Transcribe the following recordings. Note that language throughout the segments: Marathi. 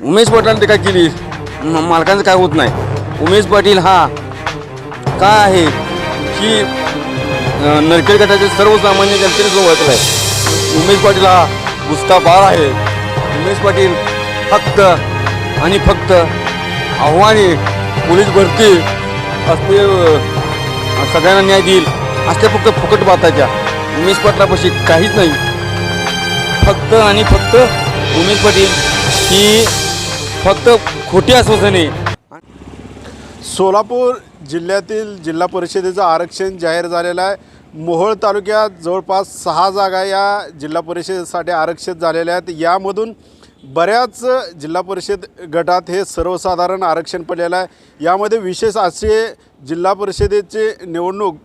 उमेश पाटलांनी काय केली? म- मालकांचं काय होत नाही. उमेश पाटील हा काय आहे? की अं, नरखेड गटाचे सर्वसामान्य जनतेने जो ओळखला आहे. उमेश पाटील हा पुस्ता बाळ आहे. उमेश पाटील फक्त आणि फक्त आव्हाने पोलीस भरती असते अं, सगळ्यांना न्याय देईल असल्या फक्त फुकट बाताच्या उमेश पाटलापाशी काहीच नाही. फक्त आणि फक्त उमेश पाटील ही फक्त खोटी आश्वासने. सोलापूर जिल्ह्यातील जिल्हा परिषदेचं आरक्षण जाहीर झालेलं आहे. मोहोळ तालुक्यात जवळपास सहा जागा या जिल्हा परिषदेसाठी आरक्षित झालेल्या आहेत. यामधून बऱ्याच जिल्हा परिषद गटात हे सर्वसाधारण आरक्षण पडलेलं आहे. यामध्ये विशेष असे जिल्हा परिषदेचे निवडणूक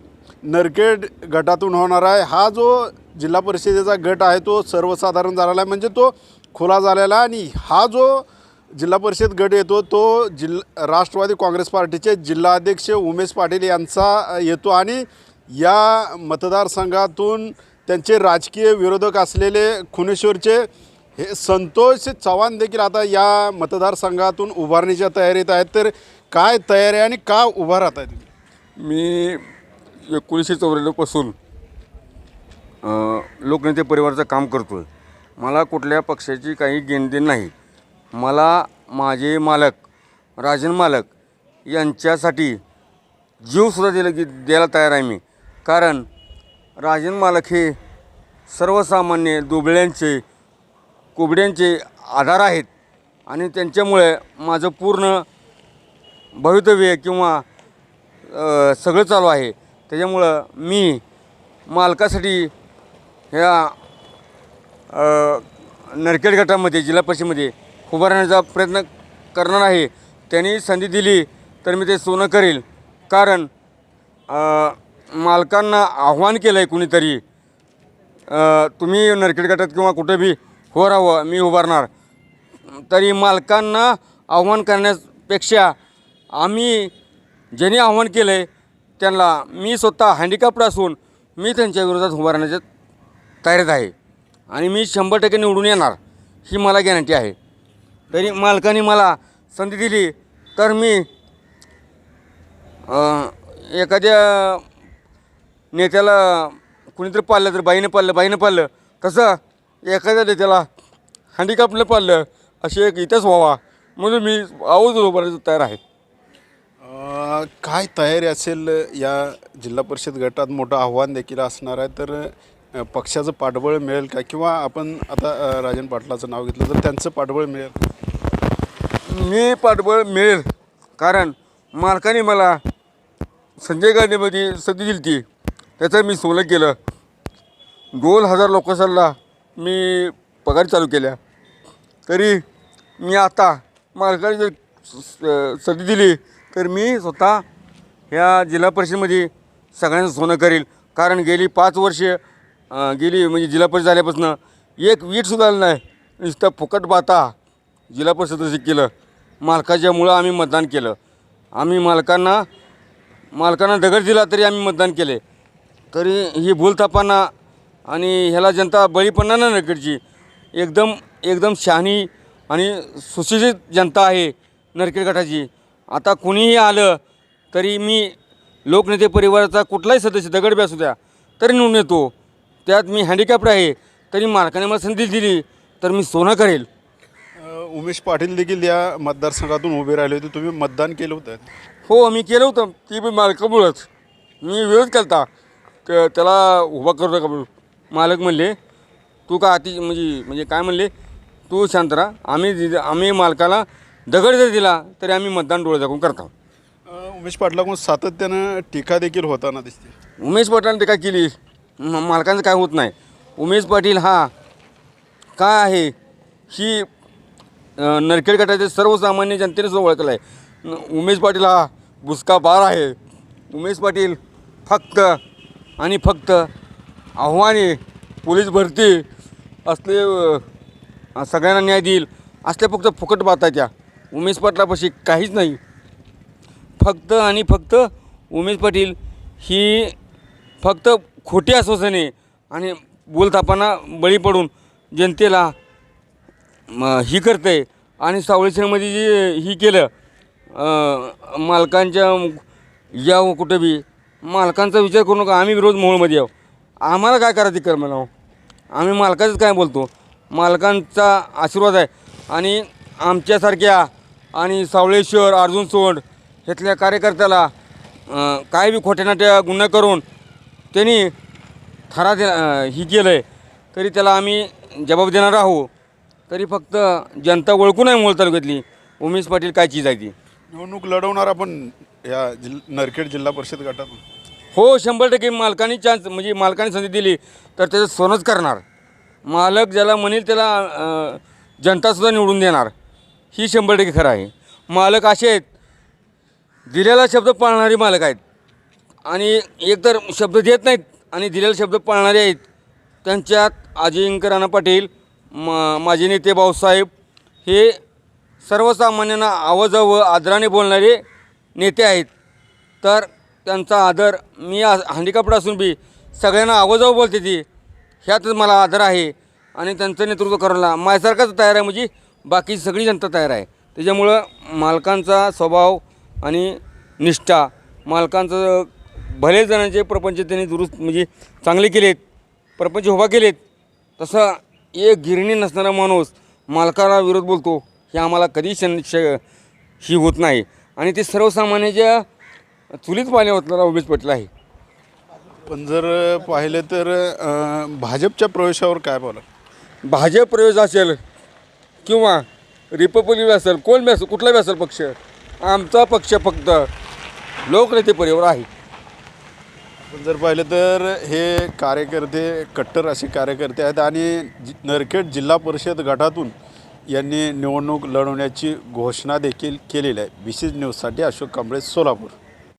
नरखेड गटातून होणार आहे. हा जो जिल्हा परिषदेचा गट आहे तो सर्वसाधारण झालेला आहे. म्हणजे तो खुला झालेला आहे आणि हा जो जिल्हा परिषद गट येतो तो जिल्हा राष्ट्रवादी काँग्रेस पार्टीचे जिल्हाध्यक्ष उमेश पाटील यांचा येतो आणि या मतदारसंघातून त्यांचे राजकीय विरोधक असलेले खुनेश्वरचे हे संतोष चव्हाण देखील आता या मतदारसंघातून उभारणीच्या तयारीत आहेत. तर काय तयारी आहे आणि का उभा राहत आहे मी एकोणीसशे चौऱ्याण्णवपासून लोकनेते परिवाराचं काम करतो आहे मला कुठल्या पक्षाची काही घेणदेण नाही. मला माझे मालक राजन मालक यांच्यासाठी जीवसुद्धा दिला की द्यायला तयार आहे मी. कारण राजन मालक हे सर्वसामान्य दुबळ्यांचे कोबड्यांचे आधार आहेत आणि त्यांच्यामुळे माझं पूर्ण भवितव्य किंवा सगळं चालू आहे. त्याच्यामुळं मी मालकासाठी ह्या नरखेड गटामध्ये जिल्हा परिषदेमध्ये उभारण्याचा प्रयत्न करणार आहे. त्यांनी संधी दिली तर मी ते सोनं करेल. कारण मालकांना आव्हान केलं आहे कुणीतरी तुम्ही नरखेड गटात किंवा कुठे बी हो राहावं मी उभारणार. तरी मालकांना आव्हान करण्यापेक्षा आम्ही ज्यांनी आव्हान केलं आहे त्यांना मी स्वतः हँडिकॅप्ड असून मी त्यांच्या विरोधात उभारण्याच्या तयारीत आहे. आणि मी शंभर टक्के निवडून येणार ही मला गॅरंटी आहे. तरी मालकाने मला संधी दिली तर मी एखाद्या नेत्याला कुणीतरी पाळलं तर बाईनं पाळलं बाईनं पाळलं तसं एखाद्या नेत्याला हँडिकॅपनं पाळलं असे एक इतिहास व्हावा म्हणून मी आवाज उभारायला तयार आहे. काय तयारी असेल या जिल्हा परिषद गटात? मोठं आव्हान देखील असणार आहे तर पक्षाचं पाठबळ मिळेल का? किंवा आपण आता राजन पाटलाचं नाव घेतलं तर त्यांचं पाठबळ मिळेल मी पाठबळ मिळेल. कारण मालकाने मला संजय गांधीमध्ये संधी दिली ती त्याचं मी सोनं केलं दोन हजार लोकसभेला मी पगार चालू केल्या. तरी मी आता मालकाने जर स- स- संधी दिली तर मी स्वतः ह्या जिल्हा परिषदेमध्ये सगळ्यांचं सोनं करेल. कारण गेली पाच वर्षे गेली म्हणजे जिल्हा परिषद झाल्यापासून एक वीटसुद्धा आलं नाही. नुसतं फुकट पाहता जिल्हा परिषदेचं केलं. मालकाच्यामुळं आम्ही मतदान केलं. आम्ही मालकांना मालकांना दगड दिला तरी आम्ही मतदान केले. तरी ही भूलथापांना आणि ह्याला जनता बळी पडणार नाही नरखेडची एकदम एकदम शहाणी आणि सुशिक्षित जनता आहे नरखेड गटाची. आता कुणीही आलं तरी मी लोकनेते परिवाराचा कुठलाही सदस्य दगड बी असू द्या तरी निवडून येतो. त्यात मी हँडिकॅप्ड आहे तरी मालकाने मला संधी दिली तर मी सोनं करेल. उमेश पाटील देखील या मतदारसंघातून उभे राहिले होते. तुम्ही मतदान केलं होतं. हो मी केलं होतं. ती पण मालकामुळंच मी विरोध केला होता त्याला उभा करतो का म्हणून. मालक म्हणले तू का अति म्हणजे म्हणजे काय म्हणले? तू शांत राहा. आम्ही दि- आम्ही मालकाला दगड जर दिला तरी आम्ही मतदान डोळे दाखवून करतो अ, उमेश पाटलाकडून सातत्यानं टीका देखील होताना दिसते. उमेश पाटलांनी टीका केली. म- मालकांचं काय होत नाही. उमेश पाटील हा काय आहे? ही नरखेड गटाचे सर्वसामान्य जनतेने सुद्धा ओळखलं आहे. न- उमेश पाटील हा बुसका बार आहे. उमेश पाटील फक्त आणि फक्त आव्हाने पोलीस भरती असले सगळ्यांना न्याय देईल असल्या फक्त फुकट बाताच्या उमेश पाटलापाशी काहीच नाही. फक्त आणि फक्त उमेश पाटील ही फक्त खोटी आश्वासने आणि बोलतापांना बळी पडून जनतेला मग ही करते. आणि सावळेश्वरमध्ये जे ही केलं मालकांच्या या कुठं बी मालकांचा विचार करू नका आम्ही रोज मोहोळमध्ये यावं आम्हाला काय करायचं कर्म लावू आम्ही मालकाचंच काय बोलतो? मालकांचा आशीर्वाद आहे. आणि आमच्यासारख्या आणि सावळेश्वर अर्जुन सोंड ह्यातल्या कार्यकर्त्याला काय बी खोट्यानाट्या गुन्हा करून त्यांनी ठरा दे ही केलं आहे तरी त्याला आम्ही जबाब देणार आहो तरी फक्त जनता ओळखून आहे मोल तालुक्यातली. उमेश पाटील काय चीज आहे ती? निवडणूक लढवणार आपण या जिल नरखेड जिल्हा परिषद गटातून हो शंभर टक्के मालकाने चान्स म्हणजे मालकाने संधी दिली तर त्याचं सोनंच करणार. मालक ज्याला म्हणेल त्याला अं, जनतासुद्धा निवडून देणार. ही शंभर टक्के खरं आहे. मालक असे आहेत दिलेला शब्द पाळणारे मालक आहेत. आणि एकतर शब्द देत नाहीत आणि दिलेला शब्द पाळणारे आहेत. त्यांच्यात अजिंक्य राणा पाटील म माजी नेते भाऊसाहेब हे सर्वसामान्यांना आवाजावं आदराने बोलणारे नेते आहेत. तर त्यांचा आदर मी आ हँडिकॅप्ड असून बी सगळ्यांना आवाजावं बोलते ती. ह्यातच मला आदर आहे आणि त्यांचं नेतृत्व करायला माझ्यासारखाच तयार आहे म्हणजे बाकी सगळी जनता तयार आहे. त्याच्यामुळं मालकांचा स्वभाव आणि निष्ठा मालकांचं भले जणांचे प्रपंच त्यांनी दुरुस्त म्हणजे चांगले केलेत प्रपंच उभा केलेत तसं एक गिरणी नसणारा माणूस मालकाला विरोध बोलतो हे आम्हाला कधी शन श ही होत नाही. आणि ते सर्वसामान्याच्या चुलीत पाणी होतणारा उमेश पाटील आहे. पण जर पाहिलं तर अं, भाजपच्या प्रवेशावर काय बोला भाजप प्रवेश असेल किंवा रिपब्लिक असेल कोण बी असेल कुठला बी असेल पक्ष आमचा पक्ष फक्त लोकनेते परिवार आहे. पण जर पाहिलं तर हे कार्यकर्ते कट्टर असे कार्यकर्ते आहेत आणि जि नरखेड जिल्हा परिषद गटातून यांनी निवडणूक लढवण्याची घोषणा देखील केलेली आहे. बी सी न्यूजसाठी अशोक कांबळे सोलापूर.